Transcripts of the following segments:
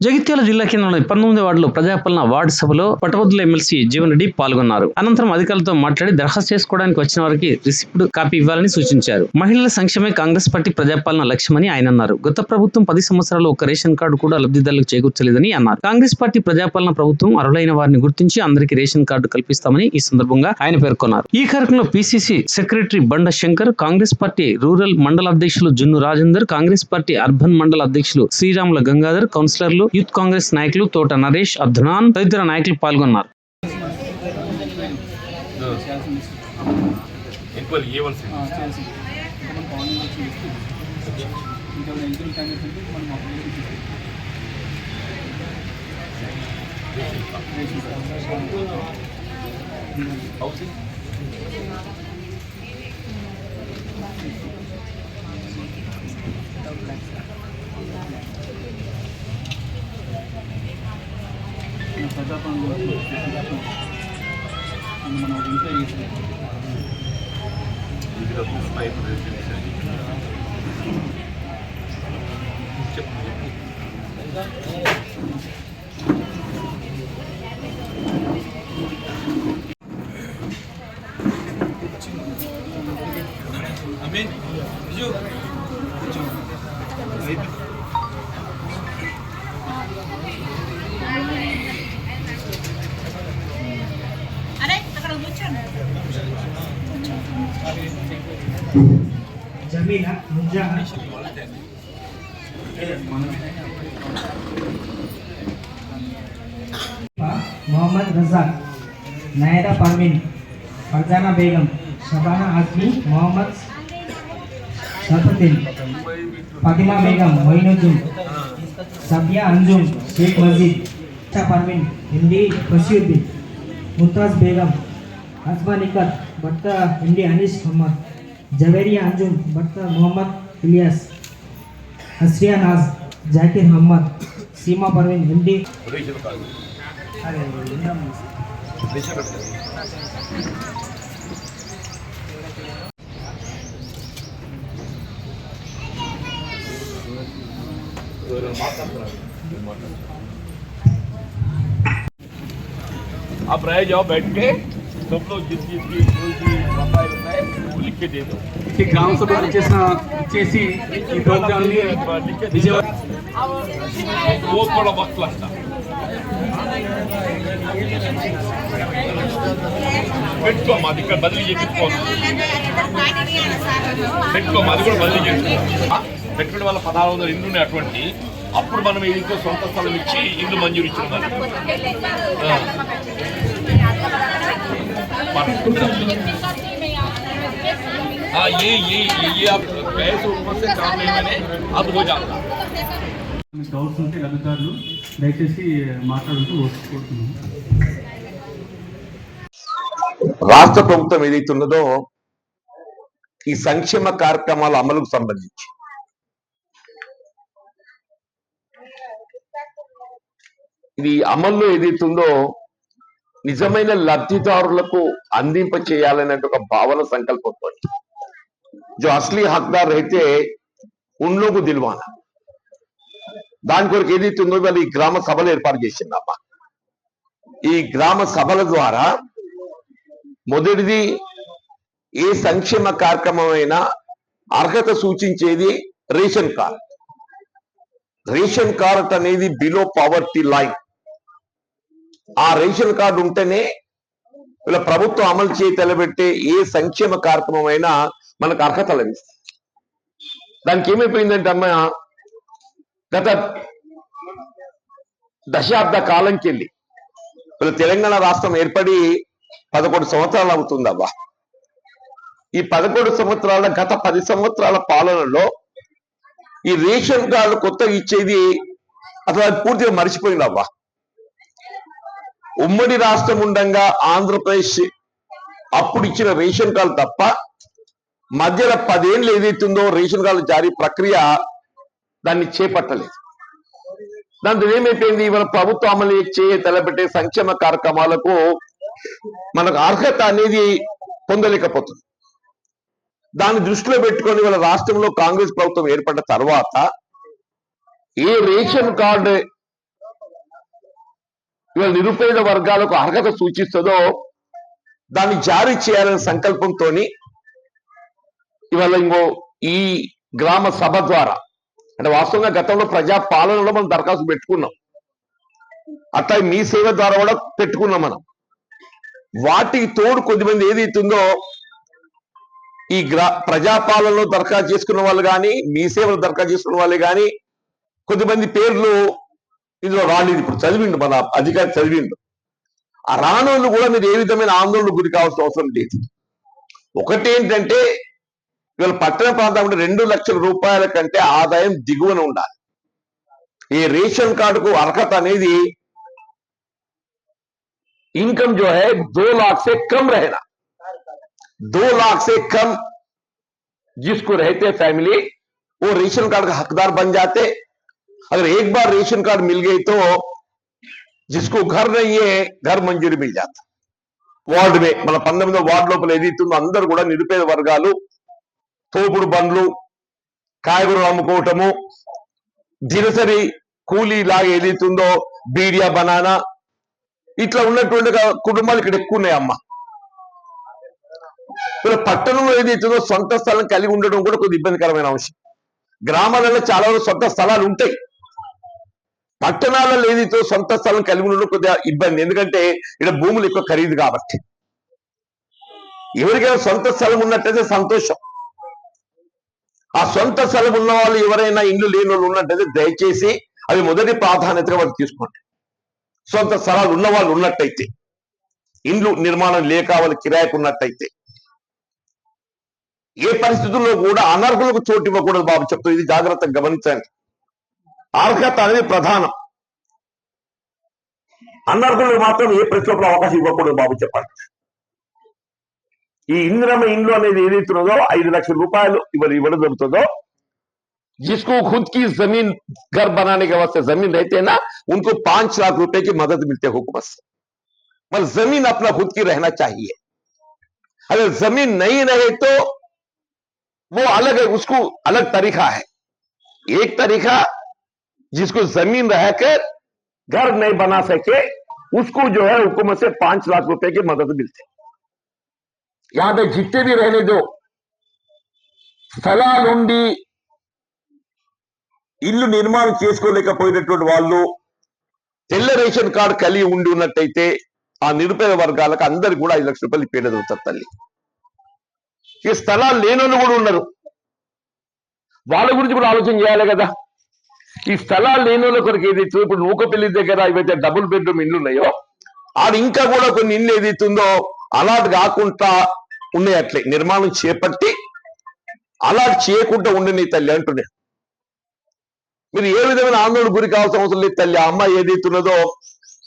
జగిత్యాల జిల్లా కేంద్రంలో పంతొమ్మిది వార్డులో ప్రజాపాలన వార్డు సభలో పట్టభద్రుల ఎమ్మెల్సీ జీవన్ రెడ్డి పాల్గొన్నారు. అనంతరం అధికారులతో మాట్లాడి దరఖాస్తు చేసుకోవడానికి వచ్చిన వారికి రిసిప్ట్ కాపీ ఇవ్వాలని సూచించారు. మహిళల సంక్షేమే కాంగ్రెస్ పార్టీ ప్రజాపాలన లక్ష్యమని ఆయన అన్నారు. గత ప్రభుత్వం పది సంవత్సరాలు ఒక రేషన్ కార్డు కూడా లబ్ధిదారులకు చేకూర్చలేదని అన్నారు. కాంగ్రెస్ పార్టీ ప్రజాపాలన ప్రభుత్వం అర్హులైన వారిని గుర్తించి అందరికీ రేషన్ కార్డు కల్పిస్తామని ఈ సందర్భంగా ఆయన పేర్కొన్నారు. ఈ కార్యక్రమంలో పిసిసి సెక్రటరీ బండ శంకర్ కాంగ్రెస్ పార్టీ రూరల్ మండల అధ్యక్షులు జున్ను రాజేందర్ కాంగ్రెస్ పార్టీ అర్బన్ మండల అధ్యక్షులు శ్రీరాముల గంగాధర్ కౌన్సిలర్లు యూత్ కాంగ్రెస్ నాయకులు తోట నరేష్ అబ్దునాన్ తదితర నాయకులు పాల్గొన్నారు ఎంక్వైరీ చేయవలసింది హౌసింగ్ వివిధ టైప్ రెసిడెన్షియల్ చెప్పు చెప్పు అరే मोहम्मद रजाक नायरा परवीन फरजाना बेगम, शबाना आजमी, मोहम्मद शरफुद्दीन, फातिमा बेगम, मोइनुद्दीन, सबिया अंजुम, शेख मस्जिद परवीन हिंदी बशीउद्दीन मुमताज़ बेगम, हजमा निकत बट्टा हिंदी अनिस मोहम्मद। जवेरिया अंजुम बख्तर मोहम्मद इलियास, हसरिया नाज, जाकिर मोहम्मद, सीमा परवीन हिंदी। आप रह जाओ बैठ के सब लोग जिस चीज़ की గ్రామ సభలో చేసిన చేసి ఈ ప్రోగ్రామ్ని విజయవాడ పెట్టుకో మాది ఇక్కడ బదిలీ చేయించుకోవాలి పెట్టుకో మాది కూడా బదిలీ చేయించుకో. పెట్టుకోవడం వల్ల పదహారు వందల ఇండ్లు అటువంటి. అప్పుడు మనం ఇంట్లో సొంత స్థలం ఇచ్చి ఇల్లు మంజూరు ఇచ్చిన మనం हाँ ये ये ये ये आप गए तो ऊपर से काम नहीं मैंने अब हो जाता డౌట్స్ ఉంటే లబ్ధిదారులు దయచేసి మాట్లాడుతూ కోరుతున్నాము రాష్ట్ర ప్రభుత్వం ఏదైతే ఉన్నదో ఈ సంక్షేమ కార్యక్రమాల అమలుకు సంబంధించి ఇది అమల్లో ఏదైతే ఉందో నిజమైన లబ్ధిదారులకు అందింప చేయాలనే ఒక భావన సంకల్పంతో जो असली हकदार रहते उन लोगों को दिलवाना దాని కొరకు ఏదైతే ఉందో వాళ్ళు ఈ గ్రామ సభలు ఏర్పాటు చేసిందమ్మా ఈ గ్రామ సభల ద్వారా మొదటిది ఏ సంక్షేమ కార్యక్రమం అయినా అర్హత సూచించేది రేషన్ కార్డ్ రేషన్ కార్డ్ అనేది బిలో పవర్టీ లైన్ ఆ రేషన్ కార్డు ఉంటేనే ఇలా ప్రభుత్వం అమలు చేయి తెలబెట్టే ఏ సంక్షేమ కార్యక్రమం అయినా మనకు అర్హత లభిస్తుంది దానికి ఏమైపోయిందంటే అమ్మ గత దశాబ్ద కాలంకి వెళ్ళి ఇప్పుడు తెలంగాణ రాష్ట్రం ఏర్పడి పదకొండు సంవత్సరాలు అవుతుందబ్బా ఈ పదకొండు సంవత్సరాల గత పది సంవత్సరాల పాలనలో ఈ రేషన్ కార్డు కొత్తగా ఇచ్చేది అసలు అది పూర్తిగా మర్చిపోయిందబ్బా ఉమ్మడి రాష్ట్రం ఉండగా ఆంధ్రప్రదేశ్ అప్పుడు ఇచ్చిన రేషన్ కార్డు తప్ప మధ్యలో పదేళ్ళు ఏదైతుందో రేషన్ కార్డు జారీ ప్రక్రియ దాన్ని చేపట్టలేదు. దాంతో ఏమైపోయింది? ఇవాళ ప్రభుత్వం అమలు చేయ తలపెట్టే సంక్షేమ కార్యక్రమాలకు మనకు అర్హత అనేది పొందలేకపోతుంది. దాన్ని దృష్టిలో పెట్టుకొని వాళ్ళ రాష్ట్రంలో కాంగ్రెస్ ప్రభుత్వం ఏర్పడ్డ తర్వాత ఏ రేషన్ కార్డు ఇవాళ నిరుపేద వర్గాలకు అర్హత సూచిస్తుందో దాన్ని జారీ చేయాలనే సంకల్పంతో ఇవాళ ఇంకో ఈ గ్రామ సభ ద్వారా అంటే వాస్తవంగా గతంలో ప్రజా పాలనలో మనం దరఖాస్తు పెట్టుకున్నాం. అట్లా మీ సేవ ద్వారా కూడా పెట్టుకున్నాం మనం. వాటికి తోడు కొద్దిమంది ఏదైతుందో ఈ గ్రా ప్రజాపాలనలో దరఖాస్తు చేసుకున్న వాళ్ళు కానీ మీ సేవలు దరఖాస్తు చేసుకున్న వాళ్ళు కానీ కొద్దిమంది పేర్లు ఇందులో రాలేదు. ఇప్పుడు చదివిండు మన అధికారి చదివిండు. ఆ రానోళ్ళు కూడా మీరు ఏ విధమైన ఆందోళన గురి కావాల్సిన అవసరం లేదు. ఒకటేంటంటే ఇవాళ పట్టణ ప్రాంతం రెండు లక్షల రూపాయల కంటే ఆదాయం దిగువన ఉండాలి ఈ రేషన్ కార్డుకు అర్హత అనేది इनकम जो है दो लाख से कम रहना दो लाख से कम जिसको रहते फैमिली वो रेशन कार्ड का हकदार बन जाते अगर एक बार रेशन कार्ड मिल गई तो जिसको घर नहीं है घर मंजूरी मिल जाता వార్డు మే మన పంతొమ్మిదో వార్డు లోపల ఏదైతుందో అందరూ కూడా నిరుపేద వర్గాలు తోపుడు బండ్లు కాయగూరలు అమ్ముకోవటము దినసరి కూలీ లాగా ఏదైతుందో బీడియా బనానా ఇట్లా ఉన్నటువంటి కుటుంబాలు ఇక్కడ ఎక్కువ ఉన్నాయి అమ్మ ఇలా పట్టణంలో ఏదైతుందో సొంత స్థలం కలిగి ఉండడం కూడా కొద్ది ఇబ్బందికరమైన అంశం. గ్రామాలలో చాలా వరకు సొంత స్థలాలు ఉంటాయి. పట్టణాలలో ఏదైతే సొంత స్థలం కలిగి ఉండడం కొద్దిగా ఇబ్బంది. ఎందుకంటే ఇక్కడ భూములు ఎక్కువ ఖరీదు కాబట్టి. ఎవరికైనా సొంత స్థలం ఉన్నట్టయితే సంతోషం. ఆ సొంత స్థలం ఉన్న వాళ్ళు ఎవరైనా ఇల్లు లేని వాళ్ళు ఉన్నట్టయితే దయచేసి అవి మొదటి ప్రాధాన్యతగా వాళ్ళు తీసుకోండి. సొంత స్థలాలు ఉన్న వాళ్ళు ఉన్నట్టయితే ఇండ్లు నిర్మాణం లేక వాళ్ళు కిరాయకు ఉన్నట్టయితే ఏ పరిస్థితుల్లో కూడా అనర్హులకు చోటు ఇవ్వకూడదు బాబు చెప్తూ ఇది జాగ్రత్తగా గమనించండి. అర్హత అనేది ప్రధానం. అనర్హులకు మాత్రం ఏ పరిస్థితుల్లో అవకాశం ఇవ్వకూడదు బాబు చెప్పండి. ఈ ఇంద్రమ ఇండ్లు అనేది ఏదైతున్నదో ఐదు లక్షల రూపాయలు ఇవ్వరు ఇవ్వడం జరుగుతుందో जिसको खुद की जमीन घर बनाने के वास्ते जमीन रहते हैं ना उनको पांच लाख रुपए की मदद मिलते हुकूमत से मतलब जमीन अपना खुद की रहना चाहिए अगर जमीन नहीं रहे तो वो अलग है उसको अलग तरीका है एक तरीका जिसको जमीन रहकर घर नहीं बना सके उसको जो है हुकूमत से पांच लाख रुपए की मदद मिलते यहां ಯಾವ್ದೇ ಜಿಟ್ಟೆದಿ రేలేదు స్థల ఇల్లు నిర్మాణం చేసుకోలేకపోయినటువంటి వాళ్ళు తెల్ల రేషన్ కార్డు కలిగి ఉండి ఉన్నట్టయితే ఆ నిరుపేద వర్గాలకు అందరికి కూడా ఐదు లక్షల రూపాయలు పేరు అవుతారు తల్లి. ఈ స్థలాలు లేనోళ్ళు కూడా ఉన్నారు. వాళ్ళ గురించి కూడా ఆలోచన చేయాలి కదా. ఈ స్థలాలు లేనోళ్ళ కొరకు ఏదైతే ఇప్పుడు నూకపల్లి దగ్గర ఏవైతే డబుల్ బెడ్రూమ్ ఇండ్లు ఉన్నాయో ఆడు ఇంకా కూడా కొన్ని ఇల్లు ఏదైతుందో అలాంటి కాకుండా ఉన్నాయి అట్లే. నిర్మాణం చేపట్టి అలా చేయకుండా ఉండని తల్లి అంటుండే. మీరు ఏ విధమైన ఆందోళన గురి కావాల్సిన అవసరం లేదు తల్లి. అమ్మ ఏదైతున్నదో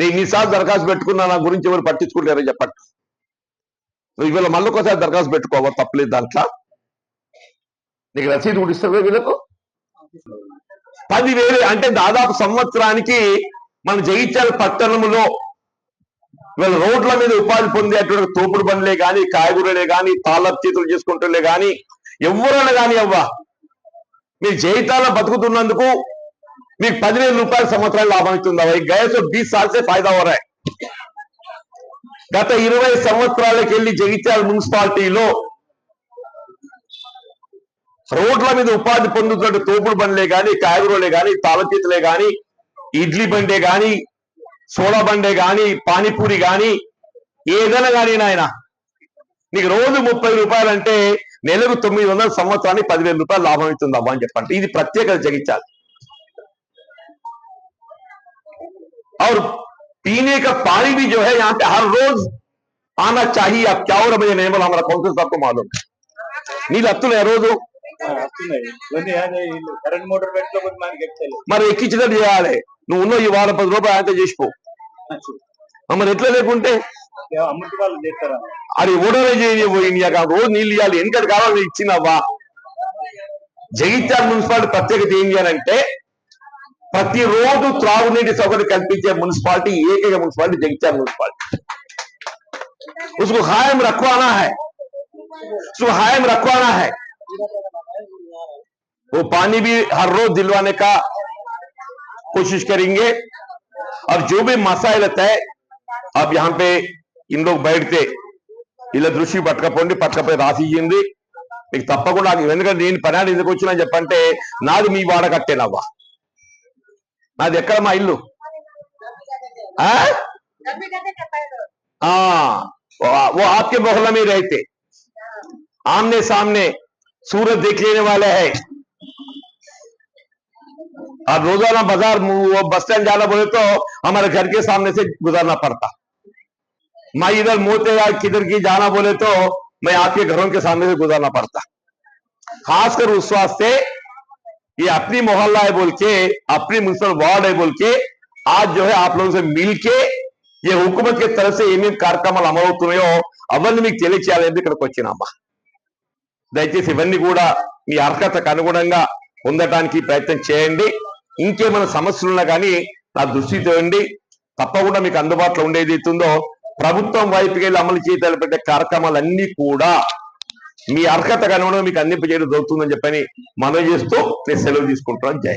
నేను ఈసారి దరఖాస్తు పెట్టుకున్నా నా గురించి ఎవరు పట్టించుకుంటారని చెప్పండి నువ్వు ఇవాళ మళ్ళీ ఒకసారి దరఖాస్తు పెట్టుకోవాలి తప్పలేదు దాంట్లో. నీకు రసీదు కూడా ఇస్తారు వీళ్ళకు? పదివేలు అంటే దాదాపు సంవత్సరానికి మన జగిత్యాల పట్టణంలో వీళ్ళ రోడ్ల మీద ఉపాధి పొందేటువంటి తోపుడు బండ్లే కానీ కాయగూరలే కానీ తాళపు చేతులు చేసుకుంటులే కానీ ఎవరన్నా కానీ అవ్వా మీ జైతాల బతుకుతున్నందుకు మీకు పదివేల రూపాయల సంవత్సరాలు లాభం ఇస్తుంది? అవి గయస్ బీస్ సాల్సే ఫాయిదా వరాయి గత ఇరవై సంవత్సరాలకు వెళ్ళి జగిత్యాల మున్సిపాలిటీలో రోడ్ల మీద ఉపాధి పొందుతున్న తోపుడు బండ్లే కానీ కాయగూరలే కానీ తాళచేతులే కానీ ఇడ్లీ బండే కానీ సోడా బండే గాని పానీపూరి గాని ఏదైనా గాని నాయన నీకు రోజు ముప్పై రూపాయలు అంటే నెలకు తొమ్మిది వందల సంవత్సరానికి పదివేల రూపాయలు లాభం అవుతుంది అవ్వ అని చెప్పండి ఇది ప్రత్యేకత జగించాలి और पीने का पानी भी जो है यहाँ पे हर रोज आना चाहिए अब क्या हो रहा मुझे नहीं बोला हमारा काउंसिल साहब को मालूम నీళ్ళు వస్తున్నాయి రోజు వస్తున్నాయి కొన్ని అదే ఇల్లు కరెంట్ మోటార్ పెట్టుకోకపోతే మనకి ఎక్కలేదు మరి ఎక్కించినట్టు చేయాలి నువ్వు ఉన్న ఈ వారం పది రూపాయలు అయితే చేసిపో ఆ, మరి ఎట్లా లేకుంటే అమ్ముటి వాళ్ళు చేస్తారా అది ఓడరే చేయబోయింది రోజు నీళ్ళు ఇవ్వాలి ఎందుకంటే కావాలి ఇచ్చినవ్వా జగిత్యాల మున్సిపాలిటీ ప్రత్యేకత ఏం చేయాలంటే ప్రతిరోజు త్రాగునీటి సౌకర్యం కల్పించే మున్సిపాలిటీ ఏకైక మున్సిపాలిటీ జగిత్యాల మున్సిపాలిటీ उसको कायम रखवाना है उसको कायम रखवाना है वो पानी भी हर रोज दिलवाने का कोशिश करेंगे अब जो भी मसाइल है अब यहाँ पे इन लोग बैठते ఇలా దృష్టి పట్టకపోండి పట్టకపోయి రాసి ఇయ్యింది మీకు తప్పకుండా ఎందుకంటే నేను పని ఎందుకు వచ్చినా చెప్పంటే నాది మీ వాడ కట్టేనవ్వా నాది ఎక్కడ మా ఇల్లు ఆ? हाँ वो वो आपके मोहल्ला में रहते आमने सामने सूरज देख लेने वाले है अब रोजाना बाजार वो बस स्टैंड जाना बोले तो हमारे घर के सामने से गुजरना पड़ता मैं इधर मोते या किधर की जाना बोले तो मैं आपके घरों के सामने से गुजरना पड़ता खासकर उस वास्ते ये अपनी मोहल्ला है बोल के अपनी म्यूनसिपल वार्ड है बोल के आज जो है आप लोगों से मिल के ఏ హుకుమత్ కి తరఫు ఏమేమి కార్యక్రమాలు అమలవుతున్నాయో అవన్నీ మీకు తెలియచేయాలని ఇక్కడికి వచ్చినామా దయచేసి ఇవన్నీ కూడా మీ అర్హతకు అనుగుణంగా పొందడానికి ప్రయత్నం చేయండి ఇంకేమైనా సమస్యలు ఉన్నా కానీ నా దృష్టి ఉండి తప్పకుండా మీకు అందుబాటులో ఉండేది ఉందో ప్రభుత్వం వైపుకి వెళ్ళి అమలు చేయతలు పెట్టే కార్యక్రమాలన్నీ కూడా మీ అర్హత కనుగొనడం మీకు అందింపజేయడం జరుగుతుందని చెప్పని మనవి చేస్తూ నేను సెలవు తీసుకుంటున్నాను. జై